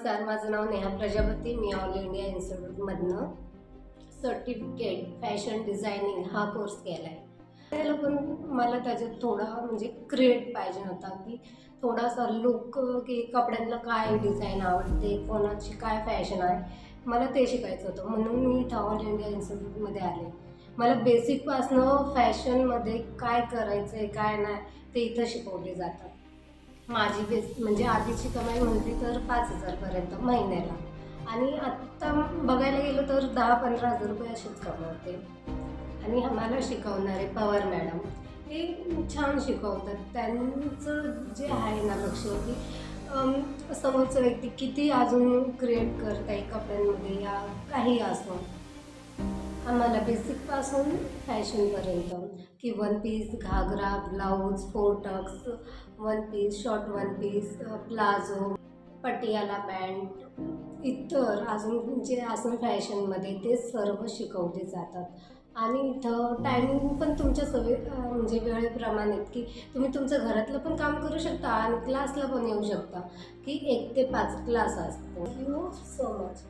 नमस्कार माझं नाव नेहा प्रजापती. मी ऑल इंडिया इन्स्टिट्यूटमधनं सर्टिफिकेट फॅशन डिझायनिंग हा कोर्स केला आहे त्याला पण मला त्याच्यात थोडा म्हणजे क्रिएट पाहिजे होता की थोडासा लुक की कपड्यांना काय डिझाईन आवडते कोणाची काय फॅशन आहे मला ते शिकायचं होतं. म्हणून मी इथं ऑल इंडिया इन्स्टिट्यूटमध्ये आले. मला बेसिकपासनं फॅशनमध्ये काय करायचं आहे काय नाही ते इथं शिकवले जातात. माझी बेस म्हणजे आधीची कमाई म्हटली तर पाच हजारपर्यंत महिन्याला. आणि आत्ता बघायला गेलं तर दहा पंधरा हजार रुपये असेच कमावते. आणि आम्हाला शिकवणारे पवार मॅडम हे छान शिकवतात. त्यांचं जे आहे ना लक्ष की समोरचं समोरचा व्यक्ती किती अजून क्रिएट करत आहे कपड्यांमध्ये या काही असो. आम्हाला बेसिकपासून फॅशनपर्यंत की one piece ghagra blouse फोरटक्स one piece short one piece palazzo Patiala pant इतर अजून जे असून फॅशनमध्ये ते सर्व शिकवले जातात. आणि इथं टायमिंग पण तुमच्या सवय म्हणजे वेळेप्रमाणे की तुम्ही तुमचं घरातलं पण काम करू शकता आणि क्लासला पण येऊ शकता की एक ते पाच क्लास असतो. Thank you so much